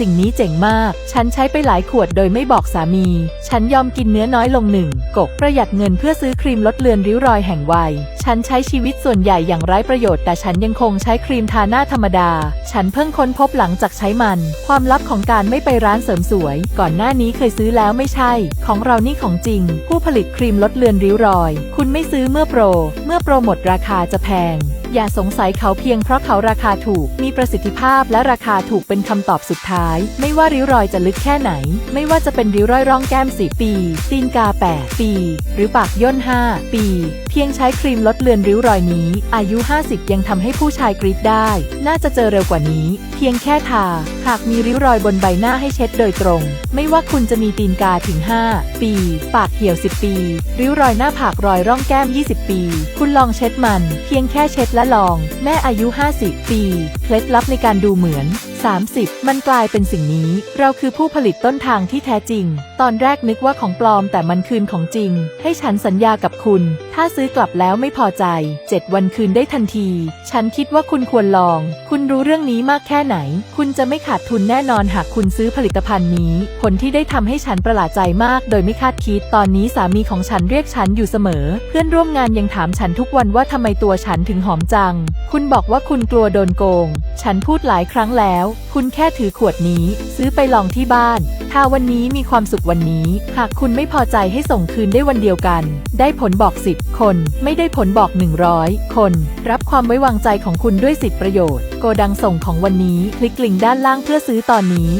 สิ่งนี้เจ๋งมาก ฉันใช้ไปหลายขวดโดยไม่บอกสามี ฉันยอมกินเนื้อน้อยลงหนึ่งกกประหยัดเงินเพื่อซื้อครีมลดเลือนริ้วรอยแห่งวัย ฉันใช้ชีวิตส่วนใหญ่อย่างไร้ประโยชน์ แต่ฉันยังคงใช้ครีมทาหน้าธรรมดา ฉันเพิ่งค้นพบหลังจากใช้มัน ความลับของการไม่ไปร้านเสริมสวย ก่อนหน้านี้เคยซื้อแล้วไม่ใช่ ของเรานี่ของจริง ผู้ผลิตครีมลดเลือนริ้วรอย คุณไม่ซื้อเมื่อโปร เมื่อโปรหมดราคาจะแพง อย่าสงสัยเขาเพียงเพราะเขาราคาถูก มีประสิทธิภาพและราคาถูกเป็นคำตอบสุดท้าย ไม่ว่าริ้วรอยจะลึกแค่ไหน ไม่ว่าจะเป็นริ้วรอยร่องแก้ม4ปี ตีนกา 8 ปี หรือปากย่น 5 ปี เพียงใช้ครีมลดเลือนริ้วรอยนี้ อายุ 50 ยังทำให้ผู้ชายกรีดได้ น่าจะเจอเร็วกว่านี้ เพียงแค่ทาหากมีริ้วรอยบนใบหน้าให้เช็ดโดยตรง ไม่ว่าคุณจะมีตีนกาถึง 5 ปี ปากเหี่ยว 10 ปี ริ้วรอยหน้าผากรอยร่องแก้ม 20 ปี คุณลองเช็ดมัน เพียงแค่เช็ดและลอง แม่อายุ 50 ปี เคล็ดลับในการดูเหมือน 30 มันกลายเป็นสิ่งนี้ เราคือผู้ผลิตต้นทางที่แท้จริง ตอนแรกนึกว่าของปลอมแต่มันคืนของจริง ให้ฉันสัญญากับคุณ ถ้าซื้อกลับแล้วไม่พอใจ 7 วันคืนได้ทันที ฉันคิดว่าคุณควรลอง คุณรู้เรื่องนี้มากแค่ไหน คุณจะไม่ขาดทุนแน่นอนหากคุณซื้อผลิตภัณฑ์นี้ ผลที่ได้ทำให้ฉันประหลาดใจมาก โดยไม่คาดคิด ตอนนี้สามีของฉันเรียกฉันอยู่เสมอ เพื่อนร่วมงานยังถามฉันทุกวันว่าทำไมตัวฉันถึงหอมจัง คุณบอกว่าคุณกลัวโดนโกง ฉันพูดหลายครั้งแล้วคุณแค่ถือขวดนี้ ซื้อไปลองที่บ้าน ถ้าวันนี้มีความสุขวันนี้ หากคุณไม่พอใจให้ส่งคืนได้วันเดียวกัน ได้ผลบอก 10 คน ไม่ได้ผลบอก 100 คน รับความไว้วางใจของคุณด้วยสิทธิประโยชน์ โกดังส่งของวันนี้ คลิกลิงก์ด้านล่างเพื่อซื้อตอนนี้